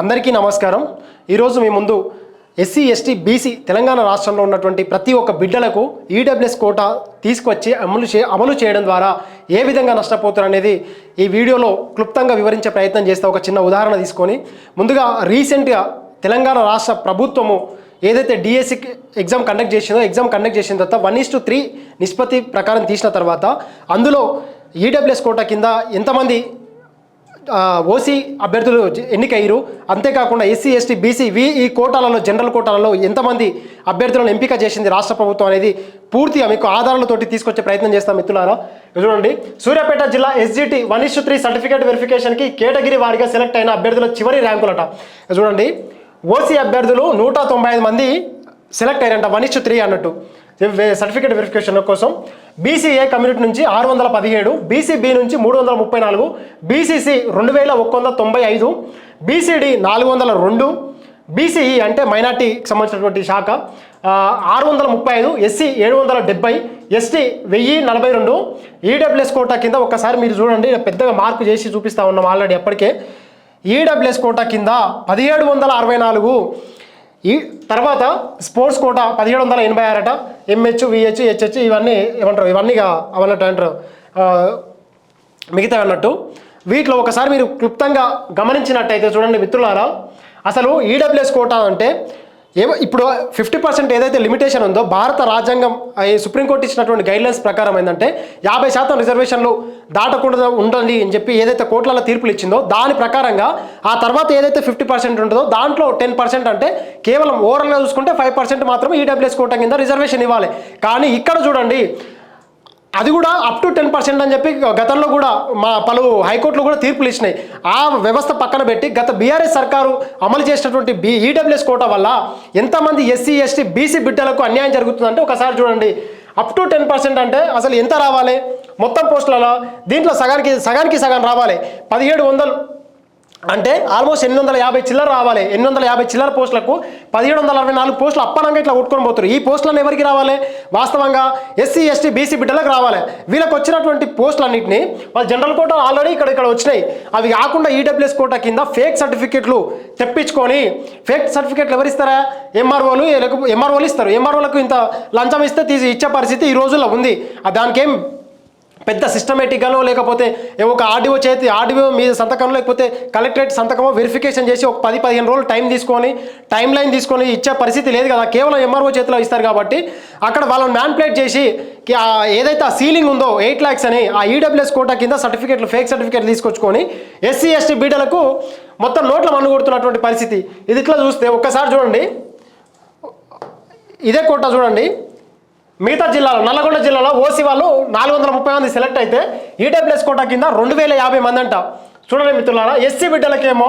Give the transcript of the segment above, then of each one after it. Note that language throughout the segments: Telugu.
అందరికీ నమస్కారం. ఈరోజు మీ ముందు ఎస్సీ ఎస్టీ బీసీ తెలంగాణ రాష్ట్రంలో ఉన్నటువంటి ప్రతి ఒక్క బిడ్డలకు ఈడబ్ల్యూఎస్ కోటా తీసుకొచ్చి అమలు చే అమలు చేయడం ద్వారా ఏ విధంగా నష్టపోతారు అనేది ఈ వీడియోలో క్లుప్తంగా వివరించే ప్రయత్నం చేస్తే ఒక చిన్న ఉదాహరణ తీసుకొని ముందుగా రీసెంట్గా తెలంగాణ రాష్ట్ర ప్రభుత్వము ఏదైతే డిఎస్సి ఎగ్జామ్ కండక్ట్ చేసిందో ఎగ్జామ్ కండక్ట్ చేసిన తర్వాత వన్ ఇస్ టు త్రీ నిష్పత్తి ప్రకారం తీసిన తర్వాత అందులో ఈడబ్ల్యూఎస్ కోటా కింద ఎంతమంది ఓసీ అభ్యర్థులు ఎన్నికయ్యారు. అంతేకాకుండా ఎస్సీ ఎస్టీ బీసీ వి ఈ కోటాలలో జనరల్ కోటాలలో ఎంతమంది అభ్యర్థులను ఎంపిక చేసింది రాష్ట్ర ప్రభుత్వం అనేది పూర్తిగా మీకు ఆధారాలతోటి తీసుకొచ్చే ప్రయత్నం చేస్తాం మిత్రులారా. చూడండి. సూర్యాపేట జిల్లా SGT one is three certificate వెరిఫికేషన్కి కేటగిరీ వారిగా సెలెక్ట్ అయిన అభ్యర్థుల చివరి ర్యాంకులట. చూడండి. ఓసీ అభ్యర్థులు నూట తొంభై ఐదు మంది సెలెక్ట్ అయ్యారంట వన్ ఇస్ త్రీ అన్నట్టు. సర్టిఫికేట్ వెరిఫికేషన్ కోసం బీసీఏ కమ్యూనిటీ నుంచి ఆరు వందల పదిహేడు బీసీబీ నుంచి మూడు వందల ముప్పై నాలుగు బీసీసీ రెండు వేల ఒక్క వందల తొంభై ఐదు బీసీడీ నాలుగు వందల రెండు బీసీఈ అంటే మైనార్టీకి సంబంధించినటువంటి శాఖ ఆరు వందల ముప్పై ఐదు ఎస్సీ ఏడు వందల డెబ్బై ఎస్టీ వెయ్యి నలభై రెండు ఈడబ్ల్యూఎస్ కోటా కింద ఒక్కసారి మీరు చూడండి పెద్దగా మార్పు చేసి చూపిస్తా ఉన్నాం ఆల్రెడీ అప్పటికే. ఈడబ్ల్యూఎస్ కోటా కింద పదిహేడు వందల అరవై నాలుగు ఈ తర్వాత స్పోర్ట్స్ కోటా పదిహేడు వందల ఎనభై ఆరట ఎంహెచ్ విహెచ్ హెచ్హెచ్ ఇవన్నీ ఏమంటారు? ఇవన్నీ అవన్నట్టు అంటారు. మిగతా అన్నట్టు. వీటిలో ఒకసారి మీరు క్లుప్తంగా గమనించినట్టయితే చూడండి మిత్రులారా అసలు ఈడబ్ల్యూఎస్ కోటా అంటే ఏమో ఇప్పుడు ఫిఫ్టీ పర్సెంట్ ఏదైతే లిమిటేషన్ ఉందో భారత రాజ్యాంగం ఈ సుప్రీంకోర్టు ఇచ్చినటువంటి గైడ్లైన్స్ ప్రకారం ఏంటంటే యాభై శాతం రిజర్వేషన్లు దాటకుండా ఉండండి అని చెప్పి ఏదైతే కోర్టులలో తీర్పులు ఇచ్చిందో దాని ప్రకారంగా ఆ తర్వాత ఏదైతే ఫిఫ్టీ పర్సెంట్ ఉంటుందో దాంట్లో టెన్ పర్సెంట్ అంటే కేవలం ఓవరాల్గా చూసుకుంటే ఫైవ్ పర్సెంట్ మాత్రమే ఈడబ్ల్యూఎస్ కోటం కింద రిజర్వేషన్ ఇవ్వాలి. కానీ ఇక్కడ చూడండి అది కూడా అప్ టు టెన్ పర్సెంట్ అని చెప్పి గతంలో కూడా మా పలు హైకోర్టులు కూడా తీర్పులు ఇచ్చినాయి. ఆ వ్యవస్థ పక్కన పెట్టి గత బీఆర్ఎస్ సర్కారు అమలు చేసినటువంటి బి ఈడబ్ల్యూఎస్ కోట వల్ల ఎంతమంది ఎస్సీ ఎస్టీ బీసీ బిడ్డలకు అన్యాయం జరుగుతుందంటే ఒకసారి చూడండి. అప్ టు టెన్ పర్సెంట్ అంటే అసలు ఎంత రావాలి? మొత్తం పోస్టులలో దీంట్లో సగానికి సగానికి సగం రావాలి. పదిహేడు వందలు అంటే ఆల్మోస్ట్ ఎనిమిది వందల యాభై చిల్లర రావాలి. ఎనిమిది వందల యాభై చిల్లర పోస్టులకు పదిహేడు వందల అరవై నాలుగు పోస్టులు అప్పనంగా ఇట్లా కొట్టుకొని పోతారు ఈ పోస్టులను ఎవరికి రావాలి? వాస్తవంగా ఎస్సీ ఎస్టీ బీసీ బిడ్డలకు రావాలి. వీళ్ళకి వచ్చినటువంటి పోస్టులన్నింటినీ వాళ్ళు జనరల్ కోట ఆల్రెడీ ఇక్కడ ఇక్కడ వచ్చినాయి. అవి కాకుండా ఈడబ్ల్యూఎస్ కోట కింద ఫేక్ సర్టిఫికెట్లు తెప్పించుకొని ఫేక్ సర్టిఫికెట్లు ఎవరు ఇస్తారా? ఎంఆర్ఓలు ఎంఆర్ఓలు ఇస్తారు. ఎంఆర్ఓలకు ఇంత లంచం ఇస్తే తీసి ఇచ్చే పరిస్థితి ఈ రోజుల్లో ఉంది. ఆ దానికేం పెద్ద సిస్టమేటిక్గానో లేకపోతే ఒక ఆర్డీఓ చేతి ఆర్డీఓ మీద సంతకం లేకపోతే కలెక్టరేట్ సంతకమో వెరిఫికేషన్ చేసి ఒక పది పదిహేను రోజులు టైం తీసుకొని టైం లైన్ తీసుకొని ఇచ్చే పరిస్థితి లేదు కదా. కేవలం ఎంఆర్ఓ చేతిలో ఇస్తారు కాబట్టి అక్కడ వాళ్ళని మ్యాన్ప్లేట్ చేసి ఏదైతే ఆ సీలింగ్ ఉందో ఎయిట్ ల్యాక్స్ అని ఆ ఈడబ్ల్యూఎస్ కోటా కింద సర్టిఫికేట్లు ఫేక్ సర్టిఫికేట్ తీసుకొచ్చుకొని ఎస్సీ ఎస్టీ బీడలకు మొత్తం నోట్ల మన్నుగొడుతున్నటువంటి పరిస్థితి. ఇది ఇట్లా చూస్తే ఒక్కసారి చూడండి. ఇదే కోట చూడండి. మిగతా జిల్లాలో నల్లగొండ జిల్లాలో ఓసీ వాళ్ళు నాలుగు వందల ముప్పై మంది సెలెక్ట్ అయితే ఈడబ్ల్యూఎస్ కోటా కింద రెండు వేల యాభై మంది అంట. చూడండి మిత్రులారా ఎస్సీ బిడ్డలకేమో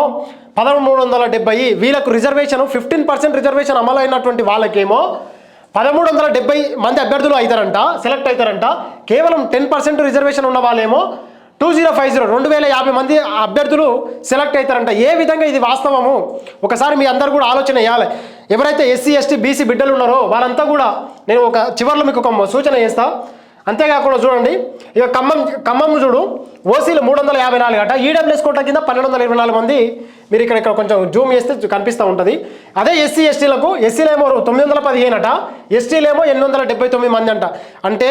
పదమూడు వందల డెబ్బై వీళ్ళకు రిజర్వేషన్ ఫిఫ్టీన్ పర్సెంట్ రిజర్వేషన్ అమలు అయినటువంటి వాళ్ళకేమో పదమూడు వందల డెబ్బై మంది అభ్యర్థులు అవుతారంట సెలెక్ట్ అవుతారంట. కేవలం టెన్ పర్సెంట్ రిజర్వేషన్ ఉన్న వాళ్ళేమో టూ జీరో ఫైవ్ జీరో రెండు వేల యాభై మంది అభ్యర్థులు సెలెక్ట్ అవుతారంట. ఏ విధంగా ఇది వాస్తవము? ఒకసారి మీ అందరు కూడా ఆలోచన చేయాలి. ఎవరైతే ఎస్సీ ఎస్టీ బీసీ బిడ్డలు ఉన్నారో వారంతా కూడా నేను ఒక చివరిలో మీకు ఒక సూచన చేస్తా. అంతేకాకుండా చూడండి ఇక ఖమ్మం ఖమ్మం చూడు ఓసీలు మూడు వందల యాభై నాలుగు అట. ఈడబ్ల్యూఎస్ కోట కింద పన్నెండు వందల ఇరవై నాలుగు మంది మీరు ఇక్కడ ఇక్కడ కొంచెం జూమ్ చేస్తే కనిపిస్తూ ఉంటుంది. అదే ఎస్సీ ఎస్టీలకు ఎస్సీలేమో తొమ్మిది వందల పదిహేను అట ఎస్టీలేమో ఎనిమిది వందల డెబ్బై తొమ్మిది మంది అంట. అంటే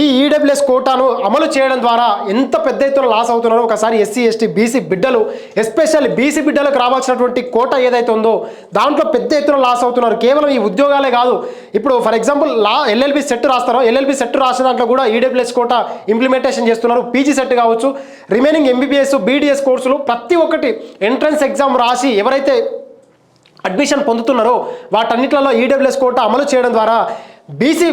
ఈ ఈడబ్ల్యూఎస్ కోటాను అమలు చేయడం ద్వారా ఎంత పెద్ద ఎత్తున లాస్ అవుతున్నారో ఒకసారి ఎస్సీ ఎస్టీ బీసీ బిడ్డలు ఎస్పెషల్లీ బీసీ బిడ్డలకు రావాల్సినటువంటి కోట ఏదైతే ఉందో దాంట్లో పెద్ద ఎత్తున లాస్ అవుతున్నారు. కేవలం ఈ ఉద్యోగాలే కాదు. ఇప్పుడు for example law LLB CET రాస్తారో LLB CET రాసిన దాంట్లో కూడా ఈడబ్ల్యూఎస్ కోట ఇంప్లిమెంటేషన్ చేస్తున్నారు. పీజీ సెట్ కావచ్చు. రిమైనింగ్ ఎంబీబీఎస్ బీడీఎస్ కోర్సులు ప్రతి ఒక్కటి ఎంట్రన్స్ ఎగ్జామ్ రాసి ఎవరైతే అడ్మిషన్ పొందుతున్నారో వాటన్నిటిలో ఈడబ్ల్యూఎస్ కోట అమలు చేయడం ద్వారా బీసీ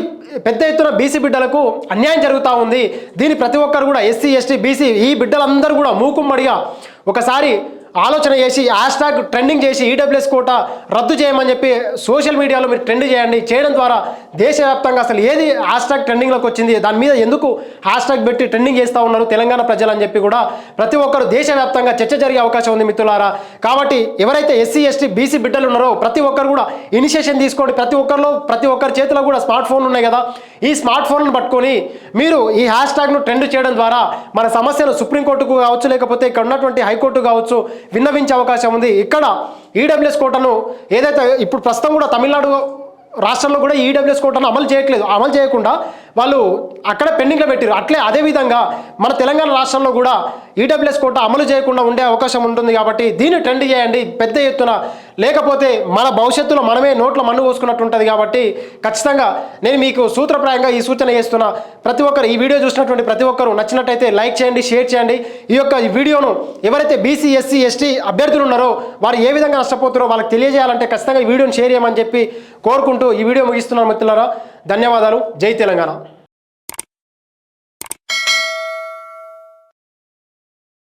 పెద్ద ఎత్తున బీసీ బిడ్డలకు అన్యాయం జరుగుతూ ఉంది. దీని ప్రతి ఒక్కరు కూడా ఎస్సీ ఎస్టీ బీసీ ఈ బిడ్డలందరూ కూడా మూకుమ్మడిగా ఒకసారి ఆలోచన చేసి హ్యాష్ ట్యాగ్ ట్రెండింగ్ చేసి ఈడబ్ల్యూఎస్ కోట రద్దు చేయమని చెప్పి సోషల్ మీడియాలో మీరు ట్రెండ్ చేయండి. చేయడం ద్వారా దేశవ్యాప్తంగా అసలు ఏది హ్యాష్ ట్యాగ్ ట్రెండింగ్లోకి వచ్చింది దాని మీద ఎందుకు హ్యాష్ ట్యాగ్ పెట్టి ట్రెండింగ్ చేస్తూ ఉన్నారు తెలంగాణ ప్రజలు అని చెప్పి కూడా ప్రతి ఒక్కరు దేశవ్యాప్తంగా చర్చ జరిగే అవకాశం ఉంది మిత్రులారా. కాబట్టి ఎవరైతే ఎస్సీ ఎస్టీ బీసీ బిడ్డలు ఉన్నారో ప్రతి ఒక్కరు కూడా ఇనిషియేషన్ తీసుకోండి. ప్రతి ఒక్కరిలో ప్రతి ఒక్కరి చేతిలో కూడా స్మార్ట్ ఫోన్లు ఉన్నాయి కదా. ఈ స్మార్ట్ ఫోన్లను పట్టుకొని మీరు ఈ హ్యాష్ ట్యాగ్ను ట్రెండ్ చేయడం ద్వారా మన సమస్యను సుప్రీంకోర్టుకు కావచ్చు లేకపోతే ఇక్కడ ఉన్నటువంటి హైకోర్టు కావచ్చు విన్నవించే అవకాశం ఉంది. ఇక్కడ ఈడబ్ల్యూఎస్ కోటను ఏదైతే ఇప్పుడు ప్రస్తుతం కూడా తమిళనాడు రాష్ట్రంలో కూడా ఈడబ్ల్యూఎస్ కోటను అమలు చేయట్లేదు. అమలు చేయకుండా వాళ్ళు అక్కడ పెండింగ్లో పెట్టారు అట్లే అదేవిధంగా మన తెలంగాణ రాష్ట్రంలో కూడా ఈడబ్ల్యూఎస్ కోట అమలు చేయకుండా ఉండే అవకాశం ఉంటుంది కాబట్టి దీన్ని ట్రెండ్ చేయండి. పెద్ద ఎత్తున లేకపోతే మన భవిష్యత్తులో మనమే నోట్లో మన్ను పోసుకున్నట్టు ఉంటుంది కాబట్టి ఖచ్చితంగా నేను మీకు సూత్రప్రాయంగా ఈ సూచన చేస్తున్నా ప్రతి ఒక్కరు ఈ వీడియో చూసినటువంటి ప్రతి ఒక్కరు నచ్చినట్టయితే లైక్ చేయండి షేర్ చేయండి. ఈ యొక్క ఈ వీడియోను ఎవరైతే బీసీ ఎస్సీ ఎస్టీ అభ్యర్థులు ఉన్నారో వారు ఏ విధంగా నష్టపోతారో వాళ్ళకి తెలియజేయాలంటే ఖచ్చితంగా ఈ వీడియోని షేర్ చేయమని చెప్పి కోరుకుంటూ ఈ వీడియో ముగిస్తున్నాను మిత్రులారా. ధన్యవాదాలు. జై తెలంగాణ.